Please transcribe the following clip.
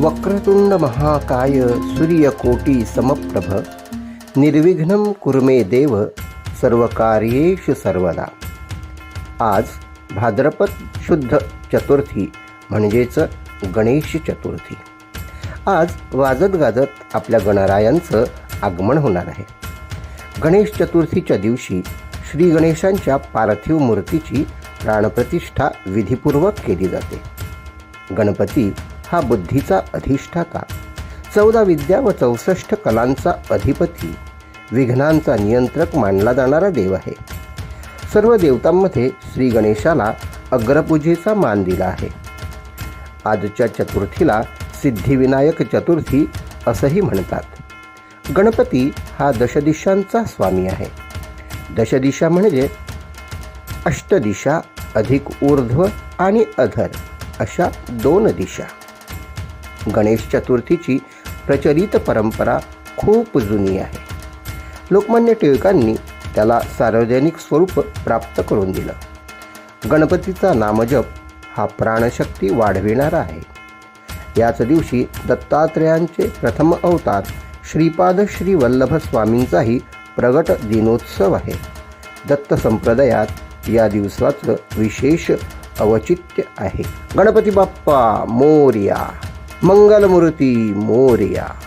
वक्रतुंड महाकाय सूर्यकोटी समप्रभ निर्विघ्न कुर्मे देव सर्व कार्येषु सर्वदा। आज भाद्रपद शुद्ध चतुर्थी म्हणजेच गणेश चतुर्थी। आज वाजत गाजत आपल्या गणरायांचं आगमन होणार आहे। गणेश चतुर्थीच्या दिवशी श्री गणेशांच्या पार्थिव मूर्तीची प्राणप्रतिष्ठा विधीपूर्वक केली जाते। गणपती हा बुद्धीचा अधिष्ठाता. चौदा विद्या व चौसष्ट कलांचा अधिपती. विघ्नांचा नियंत्रक मानला जाणारा देव आहे. सर्व देवतांमध्ये श्री गणेशाला अग्रपूजेचा मान दिला आहे. आजच्या चतुर्थीला सिद्धिविनायक चतुर्थी असंही म्हणतात. गणपती हा दशदिशांचा स्वामी आहे. दशदिशा म्हणजे अष्टदिशा अधिक ऊर्ध्व आणि अधर अशा दोन दिशा. गणेश चतुर्थीची प्रचलित परंपरा खूप जुनी आहे. लोकमान्य टिळकांनी त्याला सार्वजनिक स्वरूप प्राप्त करून दिलं. गणपतीचा नामजप हा प्राणशक्ती वाढविणारा आहे. याच दिवशी दत्तात्रेयांचे प्रथम अवतार श्रीपाद श्री वल्लभ स्वामींचाही प्रगट दिनोत्सव आहे. दत्त संप्रदायात या दिवसाचं विशेष अवचित्य आहे. गणपती बाप्पा मोर्या! मंगलमूर्ती मोर्या.